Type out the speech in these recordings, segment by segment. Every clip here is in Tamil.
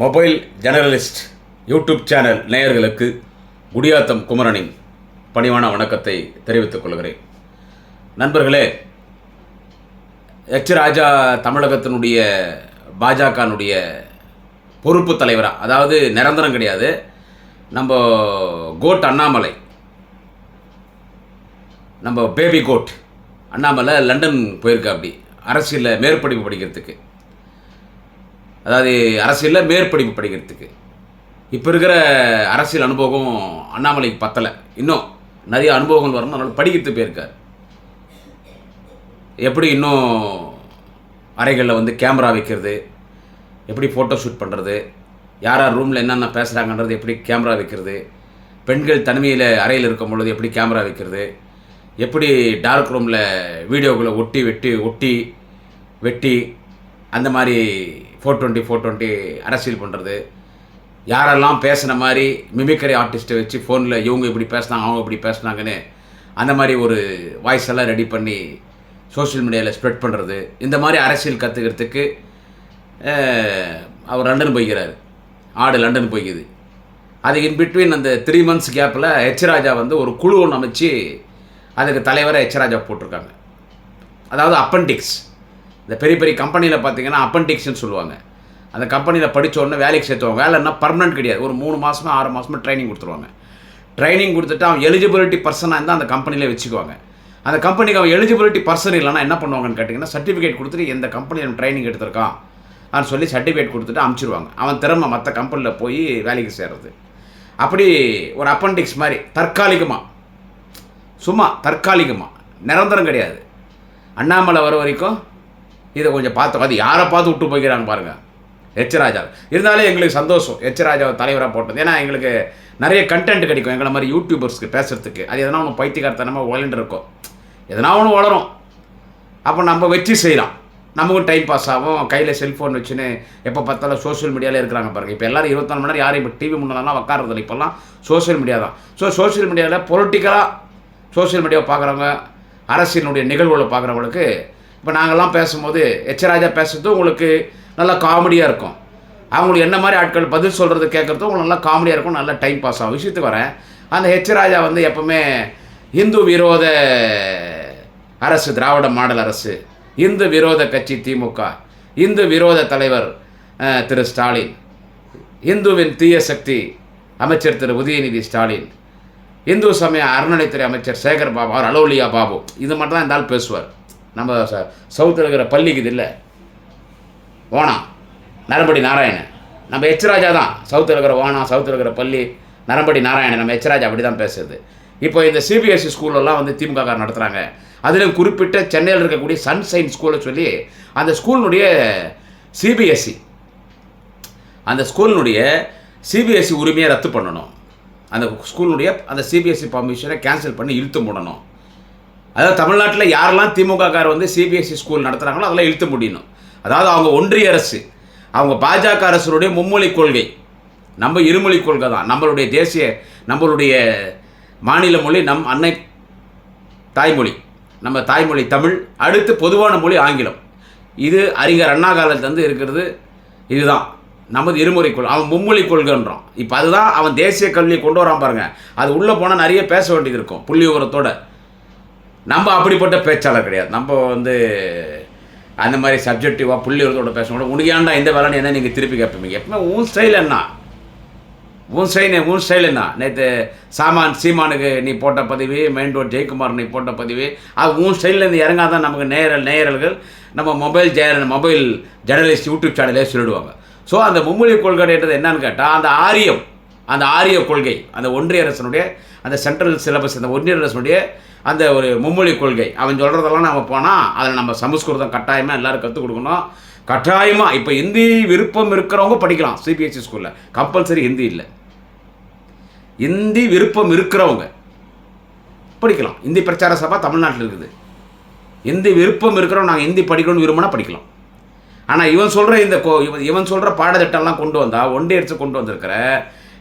மொபைல் ஜெனரலிஸ்ட் யூடியூப் சேனல் நேயர்களுக்கு குடியாத்தம் குமரனின் பணிவான வணக்கத்தை தெரிவித்துக் கொள்கிறேன். நண்பர்களே எச் ராஜா தமிழகத்தினுடைய பாஜகனுடைய பொறுப்பு தலைவராக அதாவது நிரந்தரம் கிடையாது நம்ம கோட் அண்ணாமலை நம்ம பேபி கோட் அண்ணாமலை லண்டன் போயிருக்கா அப்படி அரசியலில் மேற்படிப்பு படிக்கிறதுக்கு. அதாவது அரசியலில் மேற்படிப்பு படிக்கிறதுக்கு. இப்போ இருக்கிற அரசியல் அனுபவம் அண்ணாமலைக்கு பத்தலை. இன்னும் நிறைய அனுபவங்கள் வரணும். அதனால் படிக்கிறது போயிருக்கார். எப்படி இன்னும் அறைகளில் வந்து கேமரா வைக்கிறது? எப்படி ஃபோட்டோ ஷூட் பண்ணுறது யார் யார் ரூமில் என்னென்ன பேசுகிறாங்கன்றது எப்படி கேமரா வைக்கிறது? பெண்கள் தனிமையில் அறையில் இருக்கும் பொழுது எப்படி கேமரா வைக்கிறது? எப்படி டார்க் ரூமில் வீடியோக்குள்ளே ஒட்டி வெட்டி ஒட்டி வெட்டி அந்த மாதிரி ஃபோர் டுவெண்ட்டி ஃபோர் டுவெண்ட்டி அரசியல் பண்ணுறது யாரெல்லாம் பேசுன மாதிரி மிமிக்கரி ஆர்டிஸ்ட்டை வச்சு ஃபோனில் இவங்க இப்படி பேசினாங்க அவங்க இப்படி பேசுனாங்கன்னு அந்த மாதிரி ஒரு வாய்ஸ் எல்லாம் ரெடி பண்ணி சோஷியல் மீடியாவில் ஸ்ப்ரெட் பண்ணுறது இந்த மாதிரி அரசியல் கற்றுக்கிறதுக்கு அவர் லண்டன் போய்கிறார் ஆடு லண்டன் போய்க்குது. அது இன் பிட்வீன் அந்த த்ரீ மந்த்ஸ் கேப்பில் எச் ராஜா வந்து ஒரு குழு ஒன்று அமைச்சு அதுக்கு தலைவரை எச் ராஜா போட்டிருக்காங்க. அதாவது அப்பண்டிக்ஸ் இந்த பெரிய பெரிய கம்பெனியில் பார்த்தீங்கன்னா அப்பண்டிக்ஸ்னு சொல்லுவாங்க. அந்த கம்பெனியில் படித்த உடனே வேலைக்கு சேர்த்துவாங்க. வேலைன்னா பர்மனெண்ட் கிடையாது. ஒரு மூணு மாதமோ ஆறு மாதமோ ட்ரைனிங் கொடுத்துருவாங்க. ட்ரைனிங் கொடுத்துட்டு அவன் எலிஜிபிலிட்டி பர்சனாக இருந்தால் அந்த கம்பெனியில் வச்சுக்குவாங்க. அந்த கம்பெனிக்கு அவன் எலிஜிபிலிட்டி பர்சன் இல்லைன்னா என்ன பண்ணுவாங்கன்னு கேட்டிங்கன்னா சர்டிஃபிகேட் கொடுத்துட்டு எந்த கம்பெனியில் ட்ரைனிங் எடுத்திருக்கான் அப்படின்னு சொல்லி சர்டிஃபிகேட் கொடுத்துட்டு அமுச்சிடுவாங்க அவன் திறமை மற்ற கம்பெனியில் போய் வேலைக்கு சேர்றது. அப்படி ஒரு அப்பண்டிக்ஸ் மாதிரி தற்காலிகமாக சும்மா தற்காலிகமாக நிரந்தரம் கிடையாது. அண்ணாமலை வர வரைக்கும் இதை கொஞ்சம் பார்த்தோம் அது யாரை பார்த்து விட்டு போய்க்கிறான்னு பாருங்கள் எச்சராஜா இருந்தாலும் எங்களுக்கு சந்தோஷம். எச்சராஜாவை தலைவராக போட்டது. ஏன்னா எங்களுக்கு நிறைய கண்டென்ட் கிடைக்கும். எங்களை மாதிரி யூடியூபர்ஸ்க்கு பேசுகிறதுக்கு அது எதனா ஒன்று பைத்தியக்காரத்தனமாக வளர்ந்து இருக்கும். எதனா ஒன்று வளரும். அப்போ நம்ம வச்சு செய்யலாம். நமக்கும் டைம் பாஸ் ஆகும். கையில் செல்ஃபோன் வச்சுன்னு எப்போ பார்த்தாலும் சோஷியல் மீடியாவில் இருக்கிறாங்க பாருங்கள் இப்போ எல்லாரும் இருபத்தாலு மணி நேரம் யாரும் இப்போ டிவி முன்னாலாம் உட்காரதில்ல இப்போல்லாம் சோஷியல் மீடியா தான். ஸோ சோஷியல் மீடியாவில் பொலிட்டிக்கலாக சோஷியல் மீடியாவை பார்க்குறவங்க அரசியலுடைய நிகழ்வுகளை பார்க்குறவங்களுக்கு இப்போ நாங்கள்லாம் பேசும்போது எச்சராஜா பேசுறது உங்களுக்கு நல்லா காமெடியாக இருக்கும். அவங்களுக்கு என்ன மாதிரி ஆட்கள் பதில் சொல்கிறது கேட்குறதும் உங்களுக்கு நல்லா காமெடியாக இருக்கும் நல்லா டைம் பாஸ் ஆகும். விஷயத்துக்கு வரேன். அந்த ஹெச்ராஜா வந்து எப்பவுமே இந்து விரோத அரசு திராவிட மாடல் அரசு இந்து விரோத கட்சி திமுக இந்து விரோத தலைவர் திரு ஸ்டாலின் இந்துவின் தீய சக்தி அமைச்சர் திரு உதயநிதி ஸ்டாலின் இந்து சமய அறநிலைத்துறை அமைச்சர் சேகர் பாபு அவர் அலோலியா பாபு இது மட்டும் தான் இருந்தாலும் பேசுவார். நம்ம ச- சவுத்தில் இருக்கிற பள்ளிக்கு இது இல்லை ஓணா. நரம்படி நாராயணன். நம்ம எச்ராஜா தான். சவுத்தில் இருக்கிற ஓணா சவுத்தில் இருக்கிற பள்ளி நரம்படி நாராயணன். நம்ம எச் அப்படி தான் பேசுறது. இப்போ இந்த சிபிஎஸ்சி ஸ்கூலெல்லாம் வந்து திமுக நடத்துகிறாங்க அதிலும் குறிப்பிட்ட சென்னையில் இருக்கக்கூடிய சன்ஷைன் ஸ்கூலை சொல்லி அந்த ஸ்கூலினுடைய சிபிஎஸ்சி அந்த ஸ்கூலினுடைய சிபிஎஸ்சி உரிமையை ரத்து பண்ணணும். அந்த ஸ்கூலினுடைய அந்த சிபிஎஸ்சி பர்மிஷனை கேன்சல் பண்ணி இழுத்து முடணும். அதாவது தமிழ்நாட்டில் யாரெல்லாம் திமுககார் வந்து சிபிஎஸ்சி ஸ்கூல் நடத்துகிறாங்களோ அதெல்லாம் இழுத்து முடியணும் அதாவது அவங்க ஒன்றிய அரசு அவங்க பாஜக அரசுடைய மும்மொழி கொள்கை. நம்ம இருமொழி கொள்கை தான். நம்மளுடைய தேசிய நம்மளுடைய மாநில மொழி நம் அன்னை தாய்மொழி. நம்ம தாய்மொழி தமிழ் அடுத்து பொதுவான மொழி ஆங்கிலம். இது அறிஞர் அண்ணா காலத்துலேருந்து இருக்கிறது இதுதான். நமது இருமொழி கொள் அவன் மும்மொழி கொள்கைன்றான் இப்போ அதுதான் அவன் தேசிய கல்வியை கொண்டு வரான் பாருங்கள் அது உள்ளே போனால் நிறைய பேச வேண்டியது இருக்கும் புள்ளி விவரத்தோட நம்ம அப்படிப்பட்ட பேச்சாளர் கிடையாது. நம்ம வந்து அந்த மாதிரி சப்ஜெக்டிவாக புள்ளி விவரத்தோட பேசணும் உனக்கு ஏன்டா இந்த வேலைன்னு என்ன நீங்கள் திருப்பி கேட்பீங்க? எப்பவுமே உன் ஸ்டைல் என்ன? உன் ஸ்டைல் உன் ஸ்டைல் என்ன? நேற்று சாமான் சீமானுக்கு நீ போட்ட பதிவு மெயின் ரோட் ஜெயக்குமார் நீ போட்ட பதிவு அது உன் ஸ்டைல்லேருந்து இறங்காதான் நமக்கு நேரல் நேயர்கள் நம்ம மொபைல் ஜெய மொபைல் ஜெர்னலிஸ்ட் யூடியூப் சேனலே சொல்லிடுவாங்க. ஸோ அந்த மும்மொழி கொள்கைன்றது என்னன்னு கேட்டால் அந்த ஆரியம். அந்த ஆரிய கொள்கை அந்த ஒன்றிய அரசனுடைய அந்த சென்ட்ரல் சிலபஸ் அந்த ஒன்றிய அரசனுடைய அந்த ஒரு மும்மொழி கொள்கை. அவன் சொல்கிறதெல்லாம் நம்ம போனால் அதில் நம்ம சமஸ்கிருதம் கட்டாயமாக எல்லாரும் கற்றுக் கொடுக்கணும். கட்டாயமாக இப்போ ஹிந்தி விருப்பம் இருக்கிறவங்க படிக்கலாம் சிபிஎஸ்சி ஸ்கூலில் கம்பல்சரி ஹிந்தி இல்லை. ஹிந்தி விருப்பம் இருக்கிறவங்க படிக்கலாம். இந்தி பிரச்சார சபா தமிழ்நாட்டில் இருக்குது. ஹிந்தி விருப்பம் இருக்கிறவங்க நாங்கள் ஹிந்தி படிக்கணும்னு விரும்பினா படிக்கலாம். ஆனால் இவன் சொல்கிற இந்த கோ இவன் இவன் சொல்கிற பாடத்திட்டம்லாம் கொண்டு வந்தால் ஒன்றிய அரசு கொண்டு வந்திருக்கிற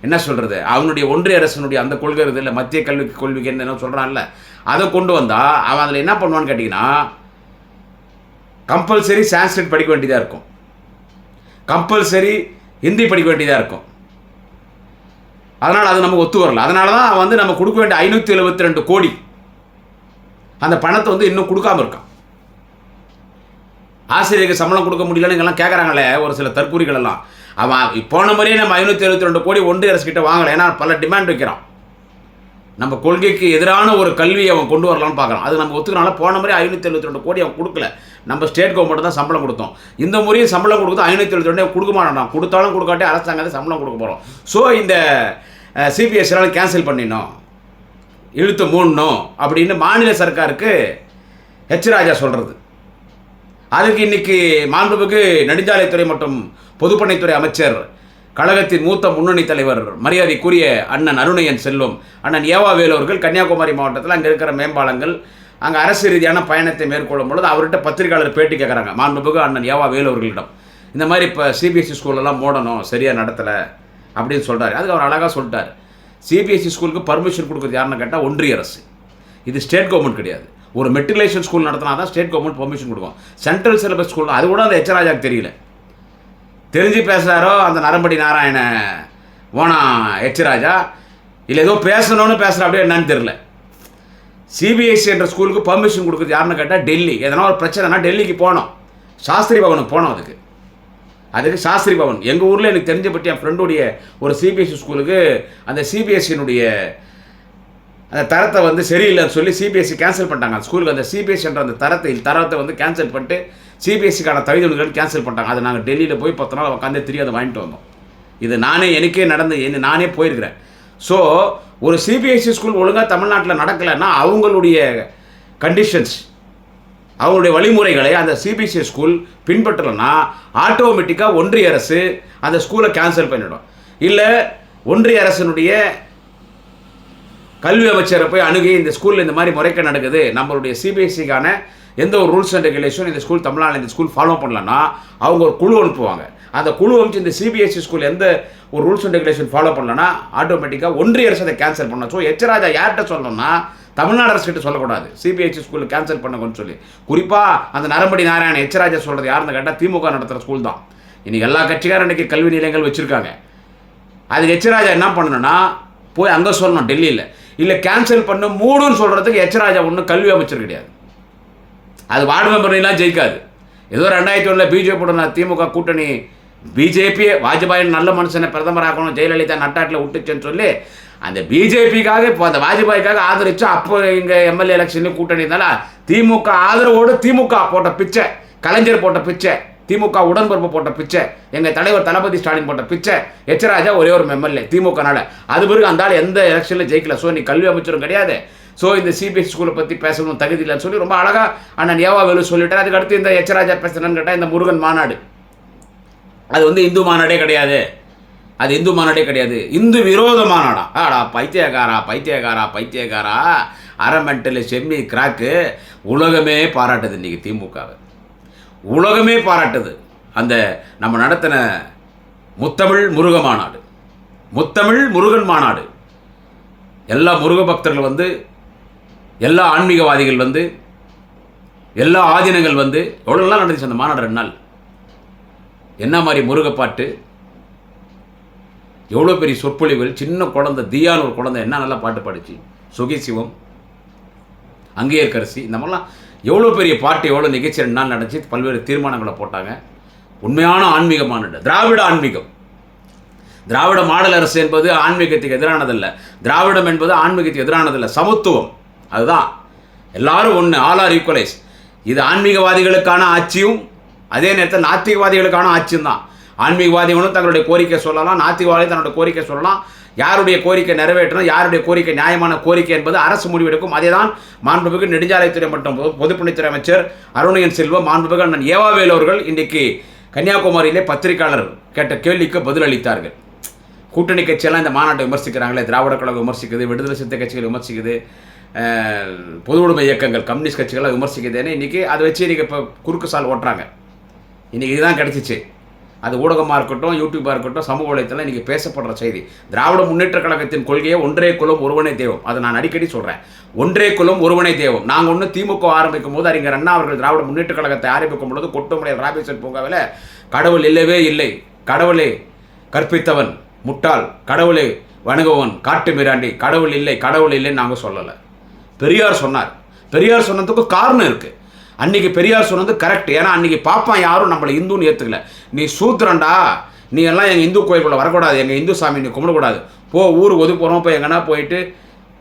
என்ன சொல்கிறது அவனுடைய ஒன்றிய அரசனுடைய அந்த கொள்கை இதில் இல்லை? மத்திய கல்விக்கு கொள்கைக்கு என்ன சொல்கிறான்ல அதை கொண்டு வந்தால் அவன் அதில் என்ன பண்ணுவான்னு கேட்டிங்கன்னா கம்பல்சரி சான்ஸ்கிரிட் படிக்க வேண்டியதாக இருக்கும். கம்பல்சரி ஹிந்தி படிக்க வேண்டியதாக இருக்கும். அதனால் அது நமக்கு ஒத்து வரல. அதனால தான் வந்து நம்ம கொடுக்க வேண்டிய ஐநூற்றி எழுபத்தி ரெண்டு கோடி. அந்த பணத்தை வந்து இன்னும் கொடுக்காம இருக்கான். ஆசிரியருக்கு சம்பளம் கொடுக்க முடியலன்னு இங்கெல்லாம் கேட்குறாங்களே ஒரு சில தற்கூரிகள் எல்லாம். அவன் போன முறையே நம்ம ஐநூற்றி எழுபத்தி ரெண்டு கோடி ஒன்றிய அரசு கிட்ட வாங்கலை. ஏன்னா பல டிமாண்ட் வைக்கிறான். நம்ம கொள்கைக்கு எதிரான ஒரு கல்வியை அவன் கொண்டு வரலாம்னு பார்க்குறான். அது நம்ம ஒத்துக்கனால போன முறை ஐநூற்றி எழுபத்தி ரெண்டு கோடி அவன் கொடுக்கல. நம்ம ஸ்டேட் கவர்மெண்ட் தான் சம்பளம் கொடுத்தோம். இந்த முறையும் சம்பளம் கொடுத்தோம் ஐநூற்றி எழுபத்தி ரெண்டு கொடுக்க மாட்டான் கொடுத்தாலும் கொடுக்காட்டி அரசாங்கத்தை சம்பளம் கொடுக்க போகிறோம் ஸோ இந்த சிபிஎஸ்சினால் கேன்சல் பண்ணிடணும். இழுத்து மூடணும் அப்படின்னு மாநில சர்க்காருக்கு ஹெச் ராஜா சொல்கிறது அதுக்கு இன்னைக்கு மாண்புமிகு நெடுஞ்சாலைத்துறை மற்றும் பொதுப்பணித்துறை அமைச்சர் கழகத்தின் மூத்த முன்னணி தலைவர் மரியாதைக்குரிய அண்ணன் அருணையன் செல்வம் அண்ணன் ஏவா வேலூர்கள் கன்னியாகுமரி மாவட்டத்தில் அங்கே இருக்கிற மேம்பாலங்கள் அங்கே அரசு ரீதியான பயணத்தை மேற்கொள்ளும் பொழுது அவர்கிட்ட பத்திரிகையாளர் பேட்டி கேட்குறாங்க மாண்புமிகு அண்ணன் ஏவா வேலூர்களிடம் இந்த மாதிரி இப்போ சிபிஎஸ்சி ஸ்கூலெல்லாம் மூடணும் சரியாக நடத்தலை அப்படின்னு சொல்கிறாரு அதுக்கு அவர் அழகாக சொல்லிட்டார். சிபிஎஸ்சி ஸ்கூலுக்கு பர்மிஷன் கொடுக்குறது யாருன்னு கேட்டால் ஒன்றிய அரசு. இது ஸ்டேட் கவர்மெண்ட் கிடையாது. ஒரு மெட்ரிகுலேஷன் ஸ்கூல் நடத்தினா தான் ஸ்டேட் கவர்மெண்ட் பர்மிஷன் கொடுக்கும். சென்ட்ரல் சிலபஸ் ஸ்கூல் அது கூட அந்த எச்சராஜாக்கு தெரியல. தெரிஞ்சு பேசுகிறாரோ அந்த நரம்படி நாராயண ஓனா எச்சராஜா இல்லை ஏதோ பேசணும்னு பேசுகிற அப்படியே என்னன்னு தெரில சிபிஎஸ்சி என்ற ஸ்கூலுக்கு பர்மிஷன் கொடுக்குறது யாருன்னு கேட்டால் டெல்லி. எதனா ஒரு பிரச்சனைனா டெல்லிக்கு போனோம் சாஸ்திரி பவனுக்கு போனோம் அதுக்கு. அதுக்கு சாஸ்திரி பவன். எங்கள் ஊரில் எனக்கு தெரிஞ்சப்பட்டு என் ஃப்ரெண்டுடைய ஒரு சிபிஎஸ்சி ஸ்கூலுக்கு அந்த சிபிஎஸ்சியினுடைய அந்த தரத்தை வந்து சரியில்லைன்னு சொல்லி சிபிஎஸ்சி கேன்சல் பண்ணிட்டாங்க. அந்த ஸ்கூலுக்கு அந்த சிபிஎஸ்சி என்ற அந்த தரத்தை தரத்தை வந்து கேன்சல் பண்ணிட்டு சிபிஎஸ்சிக்கான தகுதிகள் கேன்சல் பண்ணிட்டாங்க. அது நாங்கள் டெல்லியில் போய் பத்து நாள் உட்காந்து தெரியாத வாங்கிட்டு வந்தோம். இது நானே எனக்கே நடந்து என்ன நானே போயிருக்கிறேன். ஸோ ஒரு சிபிஎஸ்சி ஸ்கூல் ஒழுங்காக தமிழ்நாட்டில் நடக்கலைன்னா அவங்களுடைய கண்டிஷன்ஸ் அவங்களுடைய வழிமுறைகளை அந்த சிபிஎஸ்சி ஸ்கூல் பின்பற்றலைன்னா ஆட்டோமேட்டிக்காக ஒன்றிய அரசு அந்த ஸ்கூலை கேன்சல் பண்ணிடும். இல்லை ஒன்றிய அரசனுடைய கல்வி அமைச்சரை போய் அணுகி இந்த ஸ்கூலில் இந்த மாதிரி முறைக்க நடக்குது நம்மளுடைய சிபிஎஸ்சிக்கான எந்த ஒரு ரூல்ஸ் அண்ட் ரெகுலேஷன் இந்த ஸ்கூல் தமிழ்நாடு இந்த ஸ்கூல் ஃபாலோ பண்ணலன்னா அவங்க ஒரு குழு அனுப்புவாங்க. அந்த குழு அமைச்சு இந்த சிபிஎஸ்சி ஸ்கூல் எந்த ஒரு ரூல்ஸ் அண்ட் ரெகுலேஷன் ஃபாலோ பண்ணலன்னா ஆட்டோமேட்டிக்காக ஒன்றிய அரசு அதை கேன்சல் பண்ணணும் ஸோ எச்சராஜா யார்கிட்ட சொல்லணும்னா தமிழ்நாடு அரசு கிட்ட சொல்லக்கூடாது. சிபிஎஸ்சி ஸ்கூலில் கேன்சல் பண்ணுங்கன்னு சொல்லி. குறிப்பாக அந்த நரம்படி நாராயண எச்சராஜா சொல்கிறது யாருன்னு கேட்டால் திமுக நடத்துகிற ஸ்கூல் தான். இன்னைக்கு எல்லா கட்சிக்காரும் இன்றைக்கி கல்வி நிலையங்கள் வச்சுருக்காங்க. அதுக்கு எச்சராஜா என்ன பண்ணணும்னா போய் அங்கே சொல்லணும் டெல்லியில். இல்லை கேன்சல் பண்ண மூடுன்னு சொல்கிறதுக்கு எச்சராஜா ஒன்றும் கல்வி அமைச்சர் கிடையாது. அது வார்டு மெம்பர்லாம் ஜெயிக்காது. ஏதோ ரெண்டாயிரத்தி ஒன்றில் பிஜேபியோட திமுக கூட்டணி பிஜேபியே வாஜ்பாயின் நல்ல மனுஷனை பிரதமராக்கணும் ஜெயலலிதா நட்டாட்டில் விட்டுச்சுன்னு சொல்லி அந்த பிஜேபிக்காக இப்போ அந்த வாஜ்பாய்க்காக ஆதரிச்சு அப்போ இங்கே எம்எல்ஏ எலெக்ஷன்லேயும் கூட்டணி இருந்தாலும் திமுக ஆதரவோடு திமுக போட்ட பிச்சை கலைஞர் போட்ட பிச்சை. திமுக உடன்பிறப்பு போட்ட பிச்சை எங்கள் தலைவர் தளபதி ஸ்டாலின் போட்ட பிச்சை எச்சராஜா ஒரே ஒரு எம்எல்ஏ திமுகனால. அது பிறகு அந்த ஆள் எந்த எலெக்ஷனில் ஜெயிக்கல. ஸோ நீ கல்வி அமைச்சரும் கிடையாது. ஸோ இந்த சிபிஎஸ்சி ஸ்கூலை பற்றி பேசணும் தகுதி இல்லைன்னு சொல்லி ரொம்ப அழகாக அண்ணன் ஏவா வேலு சொல்லிட்டார். அதுக்கு அடுத்து இந்த எச்சராஜா பேசுகிறேன்னு கேட்டால் இந்த முருகன் மாநாடு. அது வந்து இந்து மாநாடே கிடையாது. அது இந்து மாநாடே கிடையாது. இந்து விரோத மாநாடா. ஆடா பைத்தியக்காரா பைத்தியக்காரா பைத்தியக்காரா. அரமெண்டலு செம்மி கிராக்கு உலகமே பாராட்டுது இன்றைக்கி திமுகவை. உலகமே பாராட்டுது. அந்த நம்ம நடத்தின முத்தமிழ் முருக மாநாடு. முத்தமிழ் முருகன் மாநாடு. எல்லா முருக பக்தர்கள் வந்து எல்லா ஆன்மீகவாதிகள் வந்து எல்லா ஆதீனங்கள் வந்து எவ்வளோலாம் நடந்துச்சு அந்த மாநாடு ரெண்டு நாள்? என்ன மாதிரி முருகப்பாட்டு எவ்வளோ பெரிய சொற்பொழிவுகள்? சின்ன குழந்தை தியான் ஒரு குழந்தை என்ன நல்லா பாட்டு பாடிச்சு? சுகி சிவம் அங்கேயர்கரசி இந்த மாதிரிலாம் எவ்வளோ பெரிய பார்ட்டி எவ்வளோ நிகழ்ச்சி ரெண்டு நாள் நடந்துச்சு பல்வேறு தீர்மானங்களை போட்டாங்க. உண்மையான ஆன்மீக திராவிட ஆன்மீகம். திராவிட மாடல் அரசு என்பது ஆன்மீகத்துக்கு எதிரானதல்ல. திராவிடம் என்பது ஆன்மீகத்துக்கு எதிரானதல்ல. சமத்துவம். அதுதான். எல்லாரும் ஒன்று ஆல் ஆர் ஈக்குவலைஸ் இது ஆன்மீகவாதிகளுக்கான ஆட்சியும் அதே நேரத்தில் நாத்திகவாதிகளுக்கான ஆட்சியும் தான். ஆன்மீகவாதிகளும் தங்களுடைய கோரிக்கை சொல்லலாம் நாத்திகவாதி தன்னுடைய கோரிக்கை சொல்லலாம். யாருடைய கோரிக்கை நிறைவேற்றணும் யாருடைய கோரிக்கை நியாயமான கோரிக்கை என்பது அரசு முடிவெடுக்கும். அதே தான் மாண்புமிகு நெடுஞ்சாலைத்துறை மற்றும் பொதுப்பணித்துறை அமைச்சர் அருணையன் செல்வம் மாண்புமிகு அண்ணன் ஏவாவேல் அவர்கள் இன்றைக்கு கன்னியாகுமரியிலே பத்திரிகையாளர் கேட்ட கேள்விக்கு பதிலளித்தார்கள் கூட்டணி கட்சியெல்லாம் இந்த மாநாட்டை விமர்சிக்கிறாங்களே திராவிட கழகம் விமர்சிக்குது விடுதலை சித்த கட்சிகள் விமர்சிக்குது பொது உடைமை இயக்கங்கள் கம்யூனிஸ்ட் கட்சிகளாக விமர்சிக்குதுன்னு இன்றைக்கி அதை வச்சு இன்றைக்கி இப்போ குறுக்கு சால் ஓட்டுறாங்க. இன்றைக்கி இதுதான் கிடச்சிச்சு. அது ஊடகமாக இருக்கட்டும் யூடியூப்பாக இருக்கட்டும் சமூக வலைத்தளம் இன்றைக்கி பேசப்படுற செய்தி. திராவிட முன்னேற்ற கழகத்தின் கொள்கையை ஒன்றே குலம் ஒருவனே தேவம் அதை நான் அடிக்கடி சொல்கிறேன் ஒன்றே குலம் ஒருவனே தேவம் நாங்கள் ஒன்று திமுக ஆரம்பிக்கும் போது அறிஞர் அண்ணா அவர்கள் திராவிட முன்னேற்ற கழகத்தை ஆரம்பிக்கும் பொழுது கொட்டுமலையில் ராபேசன் பூங்காவில் கடவுள் இல்லவே இல்லை. கடவுளே கற்பித்தவன் முட்டாள். கடவுளே வணங்குவன் காட்டு மிராண்டி. கடவுள் இல்லை கடவுள் இல்லைன்னு நாங்கள் சொல்லலை. பெரியார் சொன்னார். பெரியார் சொன்னதுக்கு காரணம் இருக்குது அன்னைக்கு பெரியார் சொன்னது கரெக்ட் ஏன்னா அன்னைக்கு பாப்பான் யாரும் நம்மளை இந்துன்னு ஏற்றுக்கல நீ சூத்திரண்டா நீ எல்லாம் எங்கள் இந்து கோயிலுக்குள்ளே வரக்கூடாது. எங்கள் இந்து சாமி நீ கும்பிடக்கூடாது. போ ஊர் ஒது போகிறோம் போய் எங்கன்னா போயிட்டு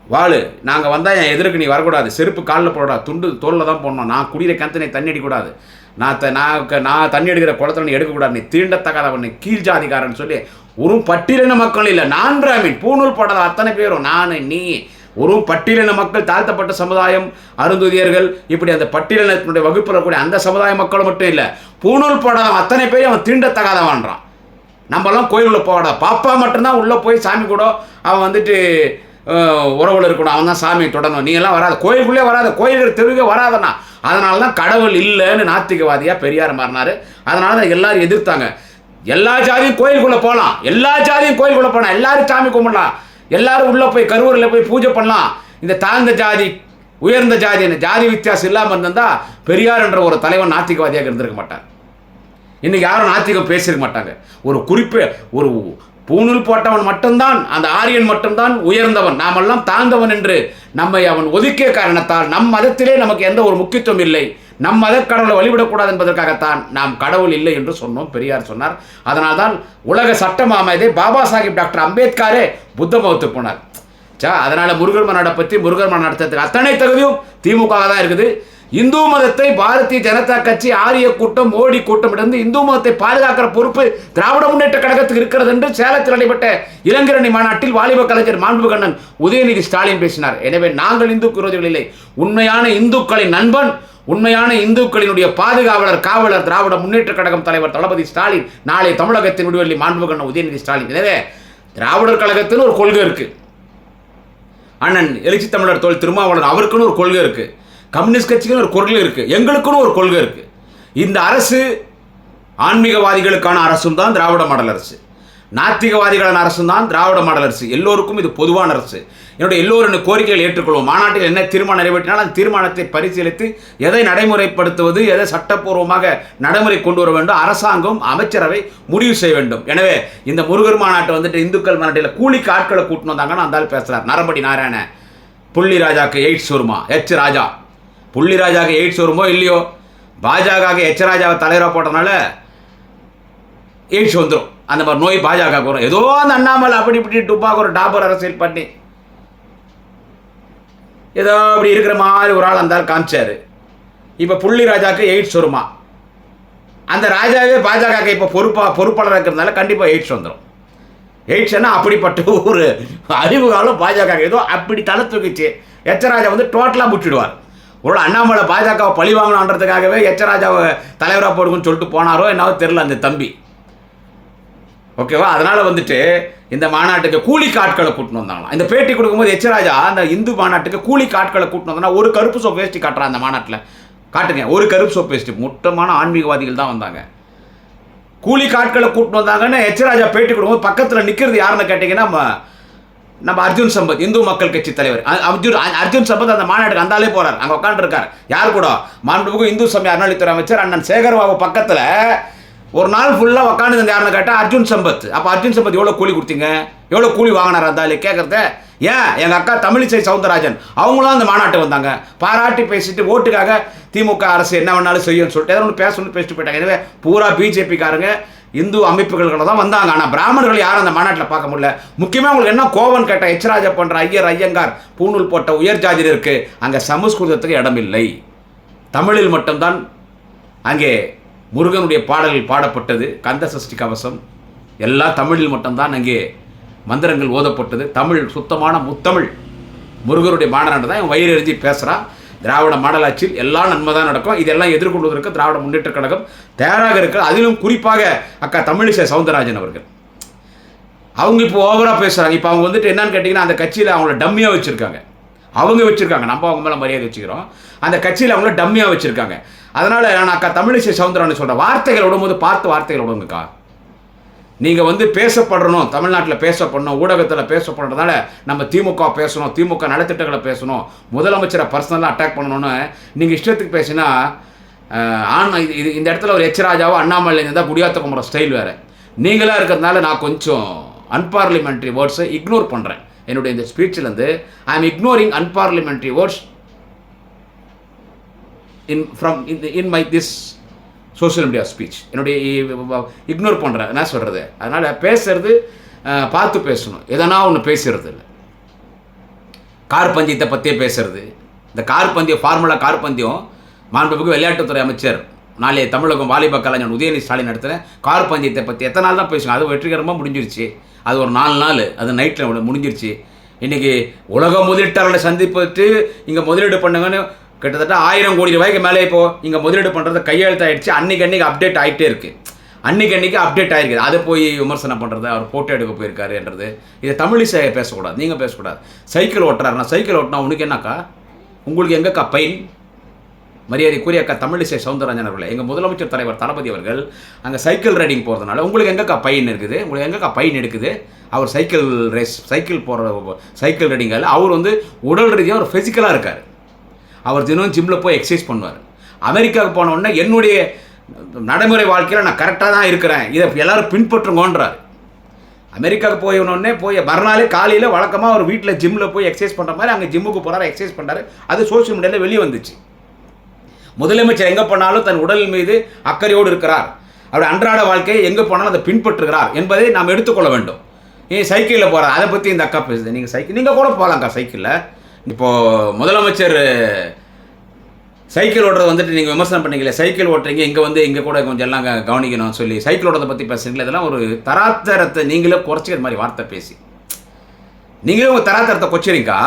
வாழு. நாங்கள் வந்தால் என் எதிர்க்கு நீ வரக்கூடாது. செருப்பு காலில் போடக்கூடாது. துண்டு தோலில் தான் போடணும். நான் குடிக்கிற கிணத்து நீ தண்ணி அடிக்கக்கூடாது. நான் த நான் க- நான் தண்ணி எடுக்கிற குளத்துல நீ எடுக்கக்கூடாது. நீ தீண்டத்தக்காதவன் நீ கீழ் ஜாதிக்காரன் சொல்லி ஒரு பட்டியலின மக்கள் இல்லை. நான் பிராமின். பூணூல் போடாத அத்தனை பேரும். நான் நீ ஒரு பட்டியலின மக்கள் தாழ்த்தப்பட்ட சமுதாயம் அருந்துதியர்கள் இப்படி அந்த பட்டியலினத்தினுடைய வகுப்பில் இருக்கக்கூடிய அந்த சமுதாய மக்களும் மட்டும் இல்லை பூணூல் போடாதவன் அத்தனை பேரும் அவன் தீண்டத்தகாதவான்றான். நம்மலாம் கோயிலுக்குள்ளே போகடா பாப்பா மட்டும்தான் உள்ளே போய் சாமி கூட அவன் வந்துட்டு உறவுல இருக்கணும். அவன் தான் சாமியை தொடரணும் நீங்களாம் வராது வராத. கோயிலுக்குள்ளே வராத. கோயில்கள் தெருவுக்கே வராதண்ணா. அதனால தான் கடவுள் இல்லைன்னு நாத்திகவாதியாக பெரியார் மாறினார். அதனால தான் எல்லாரும் எதிர்த்தாங்க. எல்லா ஜாதியும் கோயிலுக்குள்ளே போகலாம் எல்லா ஜாதியும் கோயிலுக்குள்ளே போகலாம் எல்லாரும் சாமி கும்பிடலாம். எல்லாரும் உள்ளே போய் கருவூரில் போய் பூஜை பண்ணலாம். இந்த தாழ்ந்த ஜாதி உயர்ந்த ஜாதி ஜாதி வித்தியாசம் இல்லாமல் இருந்திருந்தால் பெரியார் என்ற ஒரு தலைவன் நாத்திகவாதியாக இருந்திருக்க மாட்டார். இன்றைக்கி யாரும் நாத்திகம் பேசியிருக்க மாட்டாங்க. ஒரு குறிப்பு ஒரு பூணூல் போட்டவன் மட்டும்தான் அந்த ஆரியன் மட்டும்தான் உயர்ந்தவன். நாமெல்லாம் தாழ்ந்தவன் என்று நம்மை அவன் ஒதுக்கிய காரணத்தால் நம் மதத்திலே நமக்கு எந்த ஒரு முக்கியத்துவம் இல்லை. நம் மத கடவுளை வழிபடக்கூடாது என்பதற்காகத்தான் நாம் கடவுள் இல்லை என்று சொன்னோம் பெரியார் சொன்னார். அதனால்தான் உலக சட்டமாமதே பாபா சாஹிப் டாக்டர் அம்பேத்கரே புத்த மதத்துக்கு போனார். சா அதனால் முருகர் மாநாடை பற்றி முருகர் மாநாடு நடத்துறதுக்கு அத்தனை தகுதியும் திமுக தான் இருக்குது. இந்து மதத்தை பாரதிய ஜனதா கட்சி ஆரிய கூட்டம் மோடி கூட்டம் இருந்து இந்து மதத்தை பாதுகாக்கிற பொறுப்பு திராவிட முன்னேற்ற கழகத்துக்கு இருக்கிறது என்று சேலத்தில் நடைபெற்ற இளைஞரணி மாநாட்டில் வாலிப கலைஞர் மாண்புகண்ணன் உதயநிதி ஸ்டாலின் பேசினார். எனவே நாங்கள் இந்து விரோதிகள் இல்லை. உண்மையான இந்துக்களின் நண்பன் உண்மையான இந்துக்களினுடைய பாதுகாவலர் காவலர் திராவிட முன்னேற்ற கழகம் தலைவர் தளபதி ஸ்டாலின் நாளை தமிழகத்தின் விடுவெள்ளி மாண்புகண்ண உதயநிதி ஸ்டாலின். எனவே திராவிடர் கழகத்தின் ஒரு கொள்கை இருக்கு. அண்ணன் எழுச்சி தமிழர் தோல் திருமாவளர் அவருக்குன்னு ஒரு கொள்கை இருக்கு. கம்யூனிஸ்ட் கட்சிக்குன்னு ஒரு கொள்கை இருக்கு. எங்களுக்குன்னு ஒரு கொள்கை இருக்கு. இந்த அரசு ஆன்மீகவாதிகளுக்கான அரசும் தான் திராவிட மாடல் அரசு. நாத்திகவாதிகளான அரசு தான் திராவிட மாடல் அரசு. எல்லோருக்கும் இது பொதுவான அரசு. என்னுடைய எல்லோரும் கோரிக்கைகளை ஏற்றுக்கொள்வோம். மாநாட்டில் என்ன தீர்மானம் நிறைவேற்றினால் அந்த தீர்மானத்தை பரிசீலித்து எதை நடைமுறைப்படுத்துவது எதை சட்டப்பூர்வமாக நடைமுறை கொண்டு வர வேண்டும் அரசாங்கம் அமைச்சரவை முடிவு செய்ய வேண்டும். எனவே இந்த முருகர் மாநாட்டை வந்துட்டு இந்துக்கள் மாநாட்டில் கூலிக்கு ஆட்களை கூட்டின்னு வந்தாங்கன்னு அந்த ஆள் பேசுகிறார் நரம்படி நாராயண. புள்ளி ராஜாக்கு எய்ட்ஸ் வருமா? எச் ராஜா. புள்ளி ராஜாக்கு எய்ட்ஸ் வருமோ இல்லையோ? பாஜக எச் ராஜாவை தலைவராக போட்டனால எய்ட்ஸ் வந்துடும் அந்த மாதிரி நோய் பாஜக வரும். ஏதோ அந்த அண்ணாமலை அப்படி இப்படி டுப்பாக ஒரு டாபர் அரசியல் பண்ணி ஏதோ அப்படி இருக்கிற மாதிரி ஒரு ஆள் அந்த காமிச்சார். இப்போ புள்ளி ராஜாவுக்கு எய்ட்ஸ் வருமா? அந்த ராஜாவே பாஜக இப்போ பொறுப்பா பொறுப்பாளராக இருக்கிறதுனால கண்டிப்பாக எய்ட்ஸ் வந்துடும் எய்ட்ஸ்னா அப்படிப்பட்ட ஒரு அறிவு காலம் பாஜக ஏதோ அப்படி தலை தூக்கிச்சு எச்சராஜா வந்து டோட்டலாக முடிச்சுடுவார் ஒரு அண்ணாமலை பாஜகவை பழி வாங்கணுன்றதுக்காகவே எச்சராஜாவை தலைவராக போடுங்கன்னு சொல்லிட்டு போனாரோ என்னவோ தெரில அந்த தம்பி. ஓகேவா? அதனால் வந்துட்டு இந்த மாநாட்டுக்கு கூலி காட்களை கூட்டின்னு வந்தாங்களாம். இந்த பேட்டி கொடுக்கும்போது எச்சராஜா அந்த இந்து மாநாட்டுக்கு கூலி காட்களை கூட்டின்னு வந்தாங்கன்னா ஒரு கருப்பு சோப் வேஸ்ட்டு காட்டுறான் அந்த மாநாட்டில். காட்டுங்க ஒரு கருப்பு சோப் வேஸ்ட்டு முட்டமான ஆன்மீகவாதிகள் தான் வந்தாங்க. கூலி காட்களை கூட்டின்னு வந்தாங்கன்னு எச்சராஜா பேட்டி கொடுக்கும்போது பக்கத்தில் நிற்கிறது யாருன்னு கேட்டிங்கன்னா நம்ம நம்ம அர்ஜுன் சம்பத் இந்து மக்கள் கட்சி தலைவர். அர்ஜுன் அ- அர்ஜுன் சம்பத் அந்த மாநாட்டுக்கு அந்தாலே போறார். அங்கே உட்காந்துருக்கார் யார் கூட? மாண்புமிகு இந்து சமய அறநிலைத்துறை அமைச்சர் அண்ணன் சேகர்பாபு பக்கத்தில் ஒரு நாள் ஃபுல்லாக உட்காந்து யாருன்னு கேட்டால் அர்ஜுன் சம்பத். அப்போ அர்ஜுன் சம்பத் எவ்வளோ கூலி கொடுத்தீங்க? எவ்வளோ கூலி வாங்கினார் அந்த கேட்குறத ஏன்? எங்கள் அக்கா தமிழிசை சவுந்தரராஜன். அவங்களும் அந்த மாநாட்டை வந்தாங்க. பாராட்டி பேசிட்டு ஓட்டுக்காக திமுக அரசு என்ன வேணாலும் செய்யும்னு சொல்லிட்டு ஏதோ ஒன்று பேசணும்னு பேசிட்டு போயிட்டாங்க. எனவே பூரா பிஜேபிக்காரங்க இந்து அமைப்புகள் தான் வந்தாங்க. ஆனால் பிராமணர்கள் யாரும் அந்த மாநாட்டில் பார்க்க முடியல. முக்கியமாக உங்களுக்கு என்ன கோவன் கேட்ட எச்ராஜா போன்ற ஐயர் ஐயங்கார் பூணூல் போட்ட உயர் ஜாதியினருக்கு அங்கே சமஸ்கிருதத்துக்கு இடமில்லை. தமிழில் மட்டும்தான் அங்கே முருகனுடைய பாடல்கள் பாடப்பட்டது கந்த சஷ்டி கவசம். எல்லாம் தமிழில் மட்டும்தான் அங்கே மந்திரங்கள் ஓதப்பட்டது. தமிழ் சுத்தமான முத்தமிழ். முருகனுடைய மாடலாண்டு தான் வயிறு எரிஞ்சு பேசுகிறான் திராவிட மாடலாட்சியில் எல்லாம் நன்மை தான் நடக்கும். இதெல்லாம் எதிர்கொள்வதற்கு திராவிட முன்னேற்ற கழகம் தயாராக இருக்க அதிலும் குறிப்பாக அக்கா தமிழிசை சவுந்தரராஜன் அவர்கள். அவங்க இப்போ ஓவராக பேசுகிறாங்க இப்போ அவங்க வந்துட்டு என்னன்னு கேட்டிங்கன்னா அந்த கட்சியில் அவங்கள டம்மியாக வச்சுருக்காங்க. அவங்க வச்சுருக்காங்க. நம்ம அவங்க மேலே மரியாதை வச்சுக்கிறோம். அந்த கட்சியில் அவங்கள டம்மியாக வச்சுருக்காங்க. அதனால் நான் அக்கா தமிழிசை சவுந்தரராஜன் சொல்கிறேன் வார்த்தைகள் விடும்போது பார்த்து வார்த்தைகள் விடுங்கக்கா. நீங்கள் வந்து பேசப்படணும் தமிழ்நாட்டில் பேசப்படணும் ஊடகத்தில் பேசப்படுறதுனால நம்ம திமுக பேசணும் திமுக நலத்திட்டங்களை பேசணும் முதலமைச்சரை பர்சனலாக அட்டாக் பண்ணணும்னு நீங்கள் இஷ்டத்துக்கு பேசினா ஆண் இது இந்த இடத்துல ஒரு எச்ராஜாவோ அண்ணாமலை இருந்தால் குடியாத்த குமர ஸ்டைல் வேறு. நீங்களாக இருக்கிறதுனால நான் கொஞ்சம் அன்பார்லிமெண்ட்ரி வேர்ட்ஸை இக்னோர் பண்ணுறேன் என்னுடைய இந்த ஸ்பீச்சிலேருந்து I am ignoring unparliamentary words in from in in my this social media speech என்னுடைய இக்னோர் பண்ணுறேன் என்ன சொல்கிறது அதனால் பேசுறது பார்த்து பேசணும். எதனா ஒன்று பேசுறது இல்லை. கார் பந்தயத்தை பற்றியே பேசுறது. இந்த கார் பந்தயம் ஃபார்முலா கார் பந்தயம் மாண்புமிகு விளையாட்டுத்துறை அமைச்சர் நாளைய தமிழகம் வாலிப கலைஞர் உதயநிதி ஸ்டாலின் நடத்தின கார் பந்தயத்தை பற்றி எத்தனை நாள் தான் பேசுங்க அது வெற்றிகரமாக முடிஞ்சிருச்சு. அது ஒரு நாலு நாள். அது நைட்டில் முடிஞ்சிருச்சு. இன்றைக்கி உலக முதலீட்டாளர்களை சந்திப்பிட்டு இங்கே முதலீடு பண்ணுங்கன்னு கிட்டத்தட்ட ஆயிரம் கோடி ரூபாய்க்கு மேலே இப்போ இங்கே முதலீடு பண்ணுறது கையெழுத்தாயிடுச்சு. அன்னைக்கு அன்னைக்கு அப்டேட் ஆகிட்டே இருக்குது அன்னைக்கு அன்னைக்கு அப்டேட் ஆகிருக்குது அதை போய் விமர்சனம் பண்ணுறது அவர் ஃபோட்டோ எடுக்க போயிருக்காருன்றது இதை தமிழிசை பேசக்கூடாது. நீங்கள் பேசக்கூடாது. சைக்கிள் ஓட்டுறாருன்னா சைக்கிள் ஓட்டினா உனக்கு என்னக்கா? உங்களுக்கு எங்கக்கா பைன் மரியாதைக்குரிய அக்கா தமிழிசை சவுந்தரராஜன் அவர்களே எங்கள் முதலமைச்சர் தலைவர் தளபதி அவர்கள் அங்கே சைக்கிள் ரைடிங் போகிறதுனால உங்களுக்கு எங்கக்கா பையன் இருக்குது? உங்களுக்கு எங்கக்கா பையன் எடுக்குது? அவர் சைக்கிள் ரேஸ் சைக்கிள் போகிற சைக்கிள் ரைடிங்கால் அவர் வந்து உடல் ரீதியாக ஒரு ஃபிசிக்கலாக இருக்கார். அவர் தினம் ஜிம்மில் போய் எக்ஸசைஸ் பண்ணுவார். அமெரிக்காவுக்கு போன உடனே என்னுடைய நடைமுறை வாழ்க்கையில் நான் கரெக்டாக தான் இருக்கிறேன். இதை எல்லோரும் பின்பற்றுங்கன்றார். அமெரிக்காவுக்கு போய் போய் மறுநாளே காலையில் வழக்கமாக ஒரு வீட்டில் ஜிம்மில் போய் எக்ஸசைஸ் பண்ணுற மாதிரி அங்கே ஜிம்முக்கு போகிறாரு எக்ஸசைஸ் பண்ணுறாரு அது சோசியல் மீடியாவில் வெளியே வந்துச்சு. முதலமைச்சர் எங்கே போனாலும் தன் உடல் மீது அக்கறையோடு இருக்கிறார். அவருடைய அன்றாட வாழ்க்கையை எங்கே போனாலும் அதை பின்பற்றுகிறார் என்பதை நாம் எடுத்துக்கொள்ள வேண்டும். ஏன் சைக்கிளில் போகிறார் அதை பற்றி இந்த அக்கா பேசுது. நீங்கள் சைக்கிள் நீங்கள் கூட போகலாம்க்கா சைக்கிளில் இப்போது முதலமைச்சர் சைக்கிள் ஓட்டுறது வந்துட்டு நீங்கள் விமர்சனம் பண்ணீங்களே சைக்கிள் ஓட்டுறீங்க இங்கே வந்து இங்கே கூட கொஞ்சம் எல்லாம் க- கவனிக்கணும் சொல்லி சைக்கிள் ஓட்டுறதை பற்றி பேசுறீங்களே இதெல்லாம் ஒரு தராத்தரத்தை நீங்களே குறைச்சிக்கிற மாதிரி வார்த்தை பேசி. நீங்களே உங்கள் தராத்தரத்தை கொச்சிருக்கா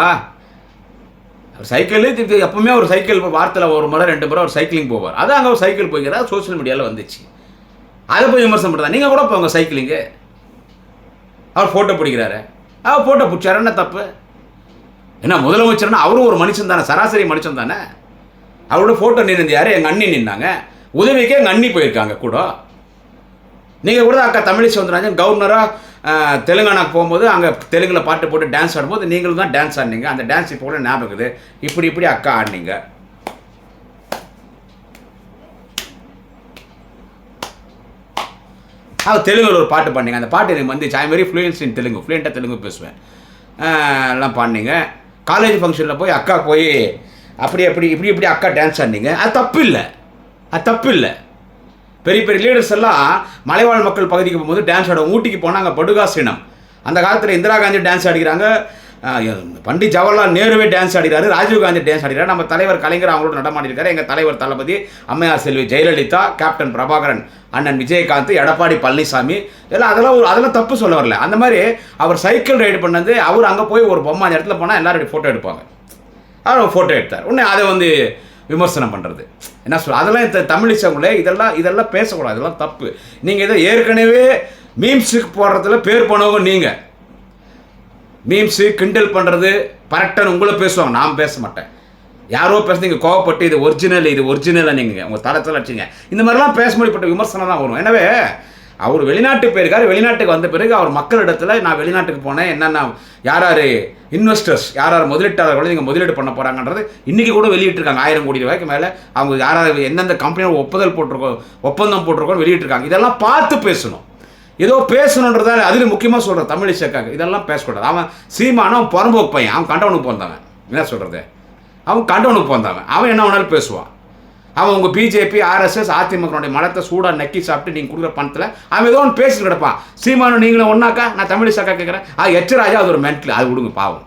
சைக்கிள் இது எப்பவுமே ஒரு சைக்கிள் வாரத்தில் ஒரு முறை ரெண்டு முறை ஒரு சைக்கிளிங் போவார். அதான் அங்கே ஒரு சைக்கிள் போய்க்கிறார் சோஷியல் மீடியாவில் வந்துச்சு. அதை போய் விமர்சனம் பண்ணுறா நீங்கள் கூட போங்க சைக்கிளிங்கு. அவர் ஃபோட்டோ பிடிக்கிறாரு. அவர் ஃபோட்டோ பிடிச்சாரு. என்ன தப்பு? என்ன முதலமைச்சர்னா அவரும் ஒரு மனுஷன் தானே சராசரி மனுஷன் தானே? அவரோட ஃபோட்டோ நின்று யார்? எங்கள் அண்ணி நின்னாங்க. உதவிக்கே எங்கள் அண்ணி போயிருக்காங்க கூட. நீங்கள் கூட அக்கா தமிழிசை வந்துராஜன் கவர்னராக தெலுங்கானாக்கு போகும்போது அங்கே தெலுங்கில் பாட்டு போட்டு டான்ஸ் ஆடும்போது நீங்களும் தான் டான்ஸ் ஆடினீங்க. அந்த டான்ஸ் இப்போ கூட ஞாபகம் இருக்குது. இப்படி இப்படி அக்கா ஆடினீங்க. அவர் தெலுங்கில் ஒரு பாட்டு பாடினீங்க. அந்த பாட்டு எனக்கு வந்துச்சு. I very fluence in Telugu. ஃப்ளூயண்ட்டாக Telugu பேசுவேன். எல்லாம் பாடினீங்க. காலேஜ் ஃபங்க்ஷனில் போய் அக்கா போய் அப்படி அப்படி இப்படி இப்படி அக்கா டான்ஸ் ஆடினீங்க. அது தப்பு இல்லை அது தப்பு இல்லை பெரிய பெரிய லீடர்ஸ் எல்லாம் மலைவாழ் மக்கள் பகுதிக்கு போகும்போது டான்ஸ் ஆடுவோம் ஊட்டிக்கு போனாங்க படுகாசினம். அந்த காலத்தில் இந்திரா காந்தி டான்ஸ் ஆடிக்கிறாங்க. பண்டிட் ஜவஹர்லால் நேருவே டான்ஸ் ஆடிறாரு ராஜீவ் காந்தி டான்ஸ் ஆடிறாரு நம்ம தலைவர் கலைஞர் அவங்களோட நடமாடிருக்காரு எங்கள் தலைவர் தளபதி அம்மையார் செல்வி ஜெயலலிதா கேப்டன் பிரபாகரன் அண்ணன் விஜயகாந்த் எடப்பாடி பழனிசாமி இதெல்லாம் அதெல்லாம் ஒரு அதெல்லாம் தப்பு சொல்ல வரல. அந்த மாதிரி அவர் சைக்கிள் ரைடு பண்ணது அவர் அங்கே போய் ஒரு பொம்மை அந்த இடத்துல போனால் எல்லாரும் ஃபோட்டோ எடுப்பாங்க. அவர் ஃபோட்டோ எடுத்தார். உடனே அதை வந்து விமர்சனம் பண்ணுறது என்ன சொல் அதெல்லாம் இந்த இதெல்லாம் இதெல்லாம் பேசக்கூடாது. இதெல்லாம் தப்பு. நீங்கள் இதை ஏற்கனவே மீம்ஸுக்கு போடுறதுல பேர் போனவங்க நீங்கள் மீம்ஸு கிண்டல் பண்ணுறது பரட்டன் உங்களை பேசுவாங்க. நான் பேச மாட்டேன். யாரோ பேச நீங்கள் கோவப்பட்டு இது ஒரிஜினல் இது ஒரிஜினலாக நீங்கள் உங்கள் தளத்தில் வச்சுங்க இந்த மாதிரிலாம் பேச முடியப்பட்ட விமர்சனம் தான் வரும். எனவே அவர் வெளிநாட்டு போயிருக்காரு. வெளிநாட்டுக்கு வந்த பிறகு அவர் மக்களிடத்தில் நான் வெளிநாட்டுக்கு போனேன். என்னென்ன யார் யார் இன்வெஸ்டர்ஸ் யார் யார் முதலீட்டாளர்கள் நீங்கள் முதலீடு பண்ண போகிறாங்கன்றது இன்றைக்கி கூட வெளியிட்டிருக்காங்க. ஆயிரம் கோடி ரூபாய்க்கு மேலே அவங்க யார் யார் எந்தெந்த கம்பெனியோட ஒப்புதல் போட்டிருக்கோம் ஒப்பந்தம் போட்டிருக்கோன்னு வெளியிட்டிருக்காங்க. இதெல்லாம் பார்த்து பேசணும். ஏதோ பேசணுன்றதால அதில் முக்கியமாக சொல்கிறேன் தமிழிசைக்காக இதெல்லாம் பேசக்கூடாது. அவன் சீமானவன் புறம்போக்கு பையன். அவன் கண்டவனுக்கு போந்தவன் என்ன சொல்கிறது அவன் கண்டவனுக்கு போந்தவன் அவன் என்ன வேணாலும் பேசுவான். அவன் உங்கள் பிஜேபி ஆர்எஸ்எஸ் அதிமுகனுடைய மலத்தை சூடாக நக்கி சாப்பிட்டு நீங்கள் கொடுக்குற பணத்தில் அவன் ஏதோ ஒன்று பேசிட்டு கிடப்பான். சீமானும் நீங்களும் ஒன்றாக்கா நான் தமிழிசைக்கா கேட்குறேன். அது எச்சராஜா அது ஒரு மென்டல் அது விடுங்க பாவம்.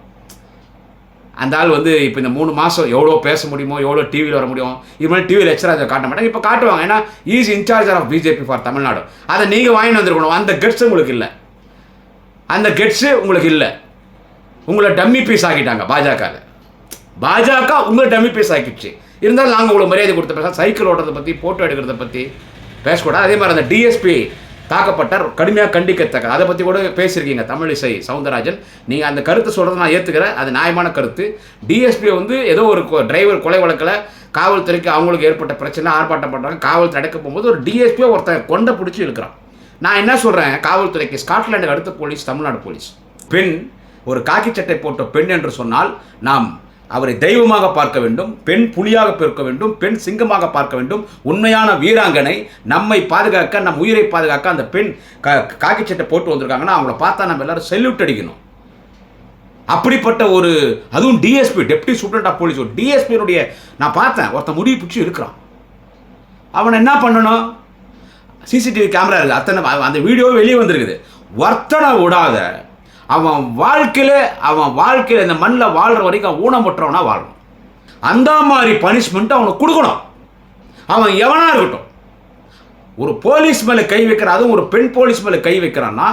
அந்த ஆள் வந்து இப்போ இந்த மூணு மாதம் எவ்வளோ பேச முடியுமோ எவ்வளோ டிவியில் வர முடியும் இது மாதிரி டிவியில் எச்சராஜா காட்ட மாட்டாங்க. இப்போ காட்டுவாங்க. ஏன்னா is in charge of BJP for Tamil Nadu அதை நீங்கள் வாங்கிட்டு வந்திருக்கணும். அந்த கெட்ஸ் உங்களுக்கு இல்லை. அந்த கெட்ஸு உங்களுக்கு இல்லை. உங்களை டம்மி பீஸ் ஆக்கிட்டாங்க பாஜகவில் பாஜக உங்களை டம்மி பீஸ் ஆக்கிடுச்சு. இருந்தாலும் நாங்கள் உங்களுக்கு மரியாதை கொடுத்த பேச சைக்கிள் ஓட்டுறதை பற்றி ஃபோட்டோ எடுக்கிறத பற்றி பேசக்கூடாது. அதே மாதிரி அந்த டிஎஸ்பி தாக்கப்பட்டார் கடுமையாக கண்டிக்கத்தக்க அதை பற்றி கூட பேசியிருக்கீங்க தமிழிசை சவுந்தரராஜன். நீங்கள் அந்த கருத்து சொல்கிறத நான் ஏற்றுக்கிறேன் அது நியாயமான கருத்து. டிஎஸ்பி வந்து ஏதோ ஒரு டிரைவர் கொலை வழக்கில் காவல்துறைக்கு அவங்களுக்கு ஏற்பட்ட பிரச்சனை ஆர்ப்பாட்டம் பண்ணுறாங்க காவல்துறை அடக்க போகும்போது ஒரு டிஎஸ்பியை ஒருத்தன் கொண்டை பிடிச்சி இருக்கிறான் நான் என்ன சொல்கிறேன் காவல்துறைக்கு ஸ்காட்லாண்டுக்கு அடுத்த போலீஸ் தமிழ்நாடு போலீஸ். பெண் ஒரு காக்கி சட்டை போட்ட பெண் என்று சொன்னால் நாம் அவரை தெய்வமாக பார்க்க வேண்டும் பெண் புலியாக பிறக்க வேண்டும் பெண் சிங்கமாக பார்க்க வேண்டும். உண்மையான வீராங்கனை நம்மை பாதுகாக்க நம் உயிரை பாதுகாக்க அந்த பெண் காக்கி சட்டை போட்டு வந்திருக்காங்கன்னா அவங்கள பார்த்தா நம்ம எல்லாரும் செல்யூட் அடிக்கணும். அப்படிப்பட்ட ஒரு அதுவும் DSP deputy superintendent of police ஒரு டிஎஸ்பியினுடைய நான் பார்த்தேன் ஒருத்தன் முடிவு பிடிச்சி இருக்கிறான். அவனை என்ன பண்ணணும்? சிசிடிவி கேமரா இருக்குது அத்தனை அந்த வீடியோ வெளியே வந்திருக்குது. வர்த்தனை விடாத அவன் வாழ்க்கையில் அவன் வாழ்க்கையில் இந்த மண்ணில் வாழ்கிற வரைக்கும் அவன் ஊனமுற்றவனா வாழணும். அந்த மாதிரி பனிஷ்மெண்ட் அவனுக்கு கொடுக்கணும். அவன் எவனாக இருக்கட்டும். ஒரு போலீஸ் மேலே கை வைக்கிற அதுவும் ஒரு பெண் போலீஸ் மேலே கை வைக்கிறான்னா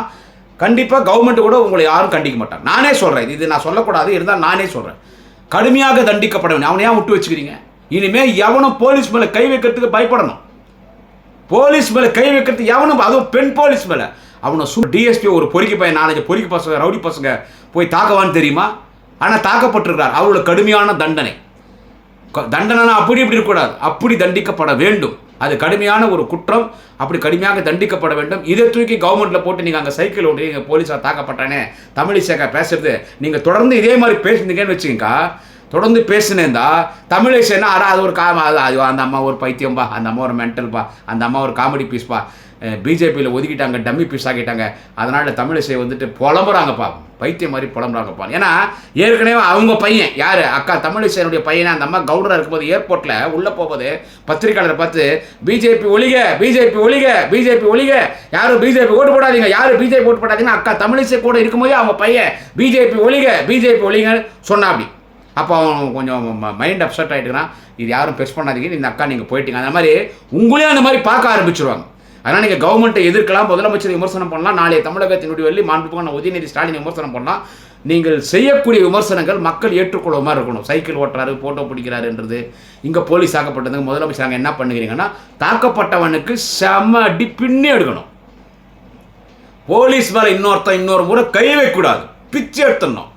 கண்டிப்பாக கவர்மெண்ட் கூட உங்களை யாரும் கண்டிக்க மாட்டான் நானே சொல்கிறேன் இது நான் சொல்லக்கூடாது இருந்தால் நானே சொல்கிறேன் கடுமையாக தண்டிக்கப்பட வேண்டும் அவனை ஏன் விட்டு வச்சுக்கிறீங்க? இனிமேல் எவனும் போலீஸ் மேலே கை வைக்கிறதுக்கு பயப்படணும். போலீஸ் மேலே கை வைக்கிறதுக்கு எவனும் அதுவும் பெண் போலீஸ் மேலே. அவனை சு டிஎஸ்பி ஒரு பொறுக்கி பையன் நாலஞ்சு பொறுக்கி பசங்க ரவுடி பசங்க போய் தாக்கவான்னு தெரியுமா? ஆனால் தாக்கப்பட்டிருக்கிறார். அவரோட கடுமையான தண்டனை. தண்டனைனா அப்படி இப்படி இருக்கக்கூடாது. அப்படி தண்டிக்கப்பட வேண்டும். அது கடுமையான ஒரு குற்றம். அப்படி கடுமையாக தண்டிக்கப்பட வேண்டும். இதை தூக்கி கவர்மெண்ட்டில் போட்டு நீங்கள் அங்கே சைக்கிள் ஓட்டி நீங்கள் போலீஸார் தாக்கப்பட்டானே. தமிழிசேகா பேசுறது. நீங்கள் தொடர்ந்து இதே மாதிரி பேசுனீங்கன்னு வச்சுக்கோங்க. தொடர்ந்து பேசினேந்தா தமிழிசைனா அடா அது ஒரு காம அது அது அந்த அம்மா ஒரு பைத்தியம்பா அந்த அம்மா ஒரு மென்டல்பா அந்த அம்மா ஒரு காமெடி பீஸ்பா பிஜேபியில் ஒதுக்கிட்டாங்க டம்மி பீஸ் ஆக்கிட்டாங்க. அதனால் தமிழிசை வந்துட்டு புலம்புறாங்கப்பா பைத்தியம் மாதிரி புலம்புறாங்கப்பா ஏன்னா ஏற்கனவே அவங்க பையன் யார்? அக்கா தமிழிசையனுடைய பையனை? அந்த அம்மா கவுடராக இருக்கும்போது ஏர்போர்ட்டில் உள்ளே போகும்போது பத்திரிக்கையாளரை பார்த்து பிஜேபி ஒழிக பிஜேபி ஒழிக பிஜேபி ஒழிக. யாரும் பிஜேபி ஓட்டு போடாதீங்க. யாரும் பிஜேபி ஓட்டு போடாதீங்கன்னா அக்கா தமிழிசை கூட இருக்கும்போதே அவங்க பையன் பிஜேபி ஒழிக பிஜேபி ஒழிங்கன்னு சொன்னா அப்படி. அப்போ அவன் கொஞ்சம் மைண்ட் அப்செட் ஆகிட்டுனா இது யாரும் பெஸ் பண்ணாதீங்க. இந்த அக்கா நீங்கள் போயிட்டீங்க. அந்த மாதிரி உங்களையும் அந்த மாதிரி பார்க்க ஆரம்பிச்சிருவாங்க. அதனால் நீங்கள் கவர்மெண்ட்டை எதிர்க்கலாம். முதலமைச்சரை விமர்சனம் பண்ணலாம். நாளைய தமிழகத்தினுடைய வெள்ளி மாண்புக்கான உதயநிதி ஸ்டாலின் விமர்சனம் பண்ணலாம். நீங்கள் செய்யக்கூடிய விமர்சனங்கள் மக்கள் ஏற்றுக்கொள்ள மாதிரி இருக்கணும். சைக்கிள் ஓட்டுறாரு ஃபோட்டோ பிடிக்கிறாருன்றது இங்கே போலீஸ் ஆக்கப்பட்டதுங்க முதலமைச்சர் அங்கே என்ன பண்ணுகிறீங்கன்னா தாக்கப்பட்டவனுக்கு செம அடி பின்னி எடுக்கணும். போலீஸ் மேலே இன்னொருத்தன் இன்னொரு முறை கை வைக்கக்கூடாது பிச்சு எடுத்துடணும்.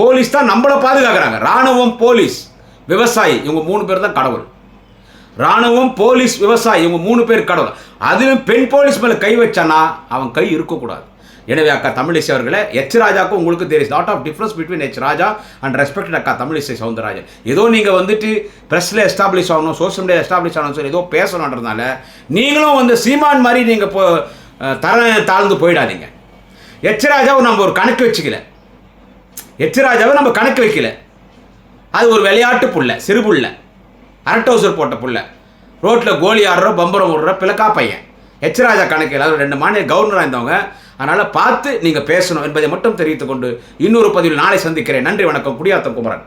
போலீஸ் தான் நம்மளை பாதுகாக்கிறாங்க. ராணுவம் போலீஸ் விவசாயி இவங்க மூணு பேர் தான் கடவுள். ராணுவம் போலீஸ் விவசாயி இவங்க மூணு பேர் கடவுள். அதுவும் பெண் போலீஸ் மேலே கை வச்சானா அவன் கை இருக்கக்கூடாது. எனவே அக்கா தமிழிசை அவர்களே எச் ராஜாக்கும் உங்களுக்கு தெரியும் lot of difference between H Raja and respected அக்கா தமிழிசை சவுந்தரராஜன். ஏதோ நீங்கள் வந்துட்டு ப்ரெஸ்ஸில் எஸ்டாப்ளிஷ் ஆகணும் சோஷியல் மீடியா எஸ்டாப்ளிஷ் ஆகணும் சொல்லி ஏதோ பேசணுன்றதுனால நீங்களும் வந்து சீமான் மாதிரி நீங்கள் போ தர தாழ்ந்து போயிடாதீங்க. எச் ராஜாவை நம்ம ஒரு கணக்கு வச்சுக்கல. எச் ராஜாவை நம்ம கணக்கு வைக்கல. அது ஒரு விளையாட்டு புள்ள சிறு புள்ள. அரட்டோசர் போட்ட புள்ள. ரோட்டில் கோலி ஆடுற பம்பரம் விடுற பிளக்கா பையன். எச்ராஜா கணக்கில் அதாவது ரெண்டு மாநில கவர்னராக இருந்தவங்க. அதனால் பார்த்து நீங்கள் பேசணும் என்பதை மட்டும் தெரிவித்துக்கொண்டு இன்னொரு பதிவில் நாளை சந்திக்கிறேன். நன்றி வணக்கம். குடியாத்தம் குமரன்.